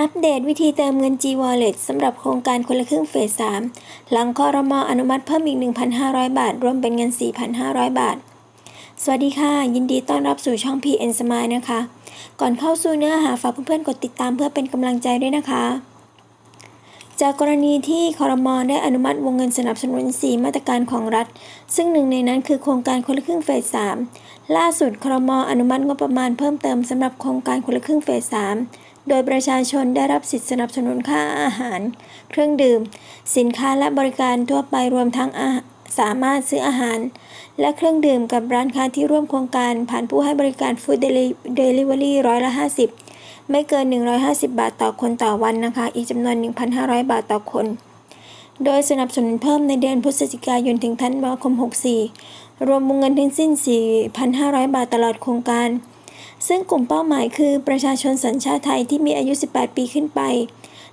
อัปเดตวิธีเติมเงิน G Wallet สำหรับโครงการคนละครึ่งเฟส 3 หลังคอรมออนุมัติเพิ่มอีก 1,500 บาท รวมเป็นเงิน 4,500 บาท สวัสดีค่ะ ยินดีต้อนรับสู่ช่อง PN Smile นะคะ ก่อนเข้าสู่เนื้อหาฝากเพื่อนๆ กดติดตามเพื่อเป็นกำลังใจด้วยนะคะ จากกรณีที่คอรมอได้อนุมัติวงเงินสนับสนุน 4 มาตรการของรัฐ ซึ่งหนึ่งในนั้นคือโครงการคนละครึ่งเฟส 3 ล่าสุดคอรมออนุมัติงบประมาณเพิ่มเติมสำหรับโครงการคนละครึ่งเฟส 3 โดยประชาชนได้รับสิทธิสนับสนุนค่าอาหาร เครื่องดื่ม สินค้าและบริการทั่วไปรวมทั้งาสามารถซื้ออาหาร และเครื่องดื่มกับร้านค้าที่ร่วมโครงการผ่านผู้ให้บริการฟู้ดเดลิเวอรี่ร้อยละ 50 ไม่เกิน 150 บาทต่อคนต่อวันนะคะ อีกจำนวน 1,500 บาทต่อคน โดยสนับสนุนเพิ่มในเดือนพฤศจิกายนถึงธันวาคม 64 รวมวงเงินทั้งสิ้น 4,500 บาทตลอดโครงการ ซึ่งกลุ่มเป้าหมายคือประชาชนสัญชาติไทยที่มีอายุ 18 ปีขึ้นไป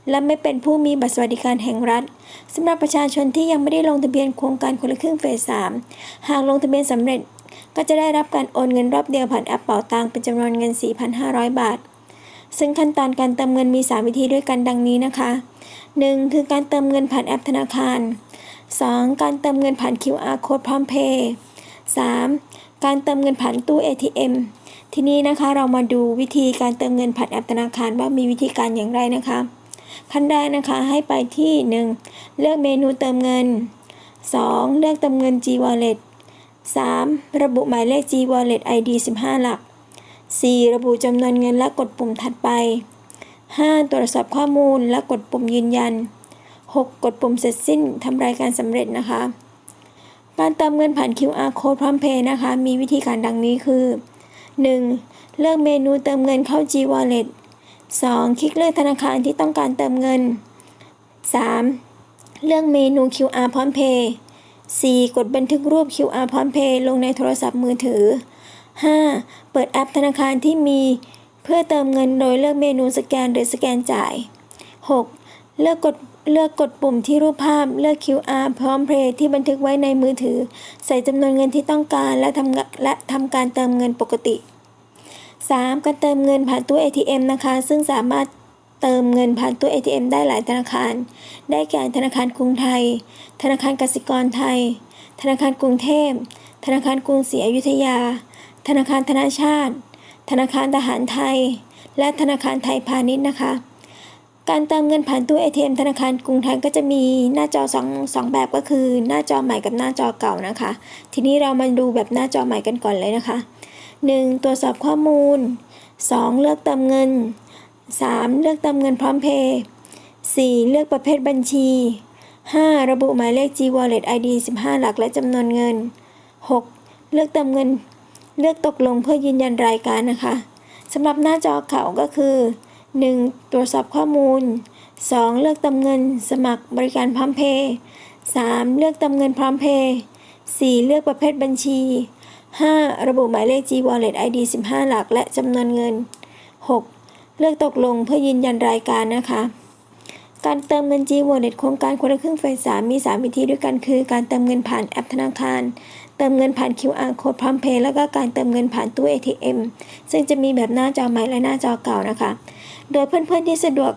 และไม่เป็นผู้มีบัตรสวัสดิการแห่งรัฐสำหรับประชาชนที่ยังไม่ได้ลงทะเบียนโครงการคนละครึ่งเฟส 3 หากลงทะเบียนสำเร็จ ก็จะได้รับการโอนเงินรอบเดียวผ่านแอปเป๋าตังเป็นจำนวนเงิน 4,500 บาท ซึ่งขั้นตอนการเติมเงินมี 3 วิธีด้วยกันดังนี้นะคะ 1. คือการเติมเงินผ่านแอปธนาคาร 2. การเติมเงินผ่าน QR code พร้อมเพย์ 3. การเติมเงินผ่านตู้ ATM ทีนี้นะคะเรามาดูวิธีการเติมเงินผ่านแอปธนาคารว่ามีวิธีการอย่างไรนะคะ ขั้นแรกนะคะให้ไปที่ 1. เลือกเมนูเติมเงิน 2. เลือกเติมเงิน G Wallet 3. ระบุหมายเลข G Wallet ID 15 หลัก 4. ระบุจำนวนเงินและกดปุ่มถัดไป 5. ตรวจสอบข้อมูลและกดปุ่มยืนยัน 6. กดปุ่มเสร็จสิ้นทำรายการสำเร็จนะคะ การเติมเงินผ่าน QR code พร้อมเพย์นะคะ มีวิธีการดังนี้คือ 1. เลือกเมนูเติมเงินเข้า G Wallet 2. คลิกเลือกธนาคารที่ต้องการเติมเงิน 3. เลือกเมนู QR พร้อมเพย์ 4. กดบันทึกรูป QR พร้อมเพย์ลงในโทรศัพท์มือถือ 5. เปิดแอปธนาคารที่มี เพื่อเติมเงินโดยเลือกเมนูสแกนหรือสแกนจ่าย 6. เลือกกดเลือกกดปุ่มที่รูปภาพ เลือก QR พร้อมเพย์ที่บันทึกไว้ในมือถือ ใส่จำนวนเงินที่ต้องการและทำและทำการเติมเงินปกติ 3. การเติมเงินผ่านตู้ ATM นะคะ ซึ่งสามารถเติมเงินผ่านตู้ ATM ได้หลายธนาคาร ได้แก่ธนาคารกรุงไทย ธนาคารกสิกรไทย ธนาคารกรุงเทพ ธนาคารกรุงศรีอยุธยา ธนาคารธนาชาติ ธนาคารทหารไทย และธนาคารไทยพาณิชย์นะคะ การเติมเงินผ่านตู้ ATM ธนาคารกรุงไทยก็จะมีหน้าจอ2 2แบบก็คือ หน้าจอใหม่กับหน้าจอเก่านะคะ ทีนี้เรามาดูแบบหน้าจอใหม่กันก่อนเลยนะคะ 1. ตรวจสอบข้อมูล 2. เลือกเติมเงิน 3. เลือกเติมเงินพร้อมเพย์ 4. เลือกประเภทบัญชี 5. ระบุหมายเลข G Wallet ID 15 หลักและจำนวนเงิน 6. เลือกเติมเงิน เลือกตกลงเพื่อยืนยันรายการนะคะสำหรับหน้าจอเขาก็คือ 1. ตรวจสอบข้อมูล 2. เลือกเติมเงิน สมัครบริการพร้อมเพย์ 3. เลือกเติมเงินพร้อมเพย์ 4. เลือกประเภทบัญชี 5. ระบุหมายเลข G Wallet ID 15 หลัก และจำนวนเงิน 6. เลือกตกลงเพื่อยืนยันรายการนะคะ การเติมเงิน G Wallet โครงการคนละครึ่งเฟส3มี 3 วิธีด้วยกันคือ การเติมเงินผ่านแอปธนาคาร เติมเงินผ่าน QR code พร้อมเพย์แล้วก็การเติมเงินผ่านตู้ ATM ซึ่งจะมีแบบหน้าจอใหม่และหน้าจอเก่านะคะ โดยเพื่อนๆที่สะดวก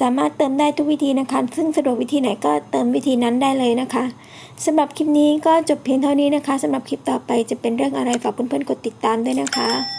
สามารถเติมได้ทุกวิธีนะคะ ซึ่งสะดวกวิธีไหนก็เติมวิธีนั้นได้เลยนะคะสำหรับคลิปนี้ก็จบเพียงเท่านี้นะคะสำหรับคลิปต่อไปจะเป็นเรื่องอะไรฝากเพื่อนๆกดติดตามด้วยนะคะ